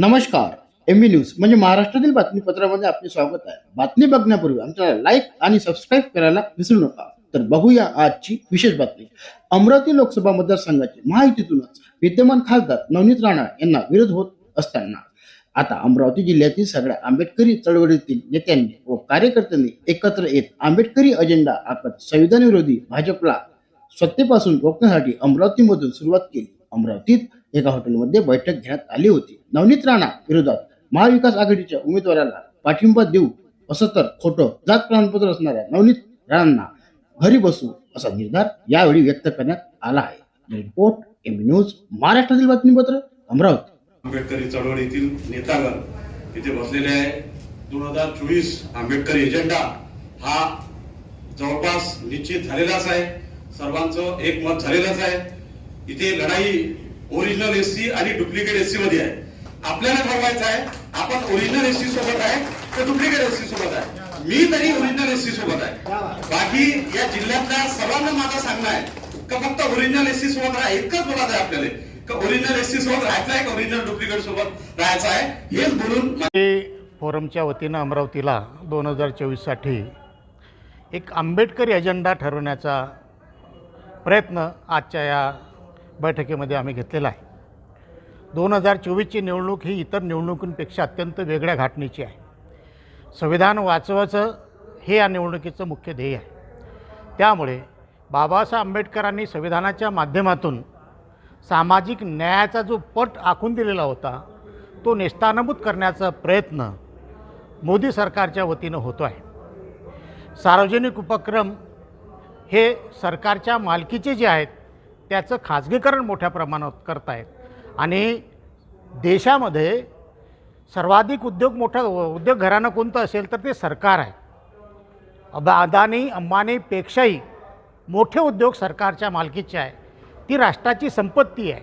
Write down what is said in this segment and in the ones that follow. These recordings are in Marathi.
नमस्कार एम न्यूज म्हणजे महाराष्ट्रातील बातमीपत्रामध्ये आपले स्वागत आहे. बातमी बघण्यापूर्वी आमच्याला लाईक आणि सबस्क्राईब करायला विसरू नका. तर बघूया आजची विशेष बातमी. अमरावती लोकसभा मतदारसंघाची महायुतीतूनच विद्यमान खासदार नवनीत राणा यांना विरोध होत असताना. आता अमरावती जिल्ह्यातील सगळ्या आंबेडकरी चळवळीतील नेत्यांनी व कार्यकर्त्यांनी एकत्र येत आंबेडकरी अजेंडा आखत संविधान विरोधी भाजपला सत्तेपासून रोखण्यासाठी अमरावतीमधून सुरुवात केली. अमरावतीत एका हॉटेलमध्ये बैठक घेण्यात आली होती. नवनीत राणा विरोधात महाविकास आघाडीच्या उमेदवाराला पाठिंबा देऊ असं तर खोटं जात प्रमाणपत्र असणाऱ्या नवनीत राणांना घरी बसू असा निर्धार यावेळी व्यक्त करण्यात आला आहे. रिपोर्ट एम न्यूज महाराष्ट्रातील बातमीपत्र अमरावती. आंबेडकरी चळवळीतील नेतागण इथे बसलेले आहे. दोन हजार चोवीस आंबेडकरी एजेंडा हा जवळपास निश्चित झालेलाच आहे. सर्वांचं एकमत झालेलंच आहे. इथे लढाई ओरिजिनल एससी आणि डुप्लिकेट एससी मध्ये आहे. आपल्याला ठरवायचं आहे आपण ओरिजिनल एससी सोबत आहे तर डुप्लिकेट एससी सोबत आहे? मी तरी ओरिजिनल एससी सोबत आहे. बाकी या जिल्ह्यातल्या सर्वांना माझं सांगणं आहे का फक्त ओरिजिनल एससी सोबत राहा इतकंच बोलायचं आहे आपल्याला. का ओरिजिनल एससी सोबत राहायचं आहे का ओरिजिनल डुप्लिकेट सोबत राहायचं आहे हेच बोलून फोरमच्या वतीनं अमरावतीला दोन हजार चोवीससाठी एक आंबेडकरी एजेंडा ठरवण्याचा प्रयत्न आजच्या या बैठकीमध्ये आम्ही घेतलेला आहे. दोन हजार चोवीसची निवडणूक ही इतर निवडणुकींपेक्षा अत्यंत वेगळ्या घाटणीची आहे. संविधान वाचवायचं हे या निवडणुकीचं मुख्य ध्येय आहे. त्यामुळे बाबासाहेब आंबेडकरांनी संविधानाच्या माध्यमातून सामाजिक न्यायाचा जो पट आखून दिलेला होता तो नेस्तानभूत करण्याचा प्रयत्न मोदी सरकारच्या वतीनं होतो आहे. सार्वजनिक उपक्रम हे सरकारच्या मालकीचे जे आहेत त्याचं खाजगीकरण मोठ्या प्रमाणात करत आहेत आणि देशामध्ये सर्वाधिक उद्योग मोठा उद्योग घराणं कोणतं असेल तर ते सरकार आहे. अब अदानी अंबानीपेक्षाही मोठे उद्योग सरकारच्या मालकीचे आहे. ती राष्ट्राची संपत्ती आहे.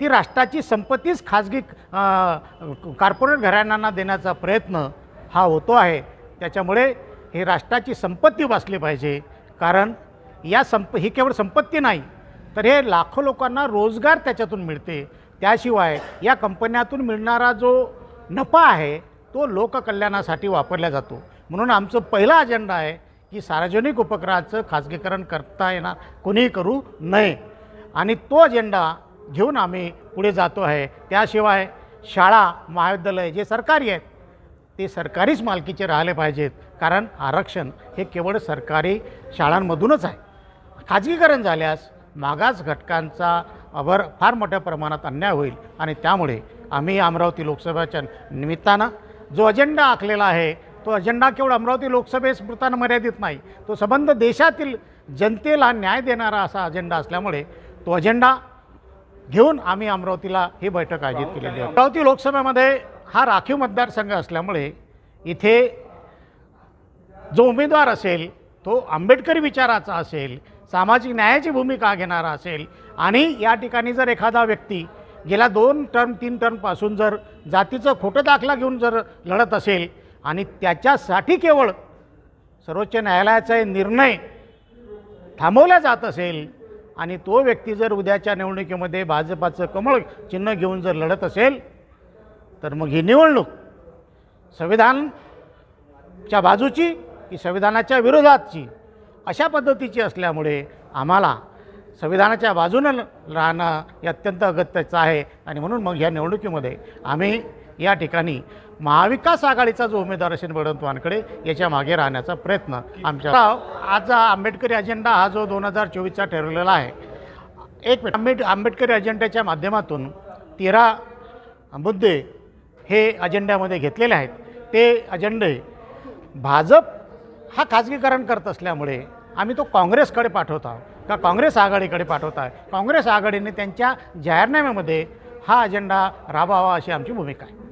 ती राष्ट्राची संपत्तीच खाजगी कॉर्पोरेट घराण्यांना देण्याचा प्रयत्न हा होतो आहे. त्याच्यामुळे हे राष्ट्राची संपत्ती वाचली पाहिजे. कारण या संप ही केवळ संपत्ती नाही तर हे लाखो लोकांना रोजगार त्याच्यातून मिळते. त्याशिवाय या कंपन्यातून मिळणारा जो नफा आहे तो लोककल्याणासाठी वापरला जातो. म्हणून आमचं पहिला अजेंडा आहे की सार्वजनिक उपक्रमाचं खाजगीकरण करता येणार कोणीही करू नये. आणि तो अजेंडा घेऊन आम्ही पुढे जातो आहे. त्याशिवाय शाळा महाविद्यालय जे सरकारी आहेत ते सरकारीच मालकीचे राहिले पाहिजेत. कारण आरक्षण हे केवळ सरकारी शाळांमधूनच आहे. खाजगीकरण झाल्यास मागास घटकांचा वर फार मोठ्या प्रमाणात अन्याय होईल. आणि त्यामुळे आम्ही अमरावती लोकसभेच्या निमित्तानं जो अजेंडा आखलेला आहे तो अजेंडा केवळ अमरावती लोकसभेपुरताना मर्यादित नाही तो संबंध देशातील जनतेला न्याय देणारा असा अजेंडा असल्यामुळे तो अजेंडा घेऊन आम्ही अमरावतीला ही बैठक आयोजित केलेली आहे. अमरावती लोकसभेमध्ये हा राखीव मतदारसंघ असल्यामुळे इथे जो उमेदवार असेल तो आंबेडकरी विचाराचा असेल सामाजिक न्यायाची भूमिका घेणारा असेल. आणि या ठिकाणी जर एखादा व्यक्ती गेल्या दोन टर्म तीन टर्मपासून जर जातीचं खोटं दाखला घेऊन जर लढत असेल आणि त्याच्यासाठी केवळ सर्वोच्च न्यायालयाचा निर्णय थांबवला जात असेल आणि तो व्यक्ती जर उद्याच्या निवडणुकीमध्ये भाजपाचं कमळ चिन्ह घेऊन जर लढत असेल तर मग ही निवडणूक संविधानच्या बाजूची की संविधानाच्या विरोधातची? अशा पद्धतीची असल्यामुळे आम्हाला संविधानाच्या बाजूनं राहणं हे अत्यंत अगत्याचं आहे. आणि म्हणून मग ह्या निवडणुकीमध्ये आम्ही या ठिकाणी महाविकास आघाडीचा जो उमेदवार असेल बळवंत याच्या मागे राहण्याचा प्रयत्न आमच्या आज आंबेडकरी अजेंडा हा जो दोन हजार चोवीसचा ठरवलेला आहे. एक मिनिट. आंबेड आंबेडकरी अजेंड्याच्या माध्यमातून तेरा मुद्दे हे अजेंड्यामध्ये घेतलेले आहेत. ते अजेंडे भाजप हा खाजगीकरण करत असल्यामुळे आम्ही तो काँग्रेसकडे पाठवत आहोत. का काँग्रेस आघाडीकडे पाठवत आहे? काँग्रेस आघाडीने त्यांच्या जाहीरनाम्यामध्ये हा अजेंडा राबवावा अशी आमची भूमिका आहे.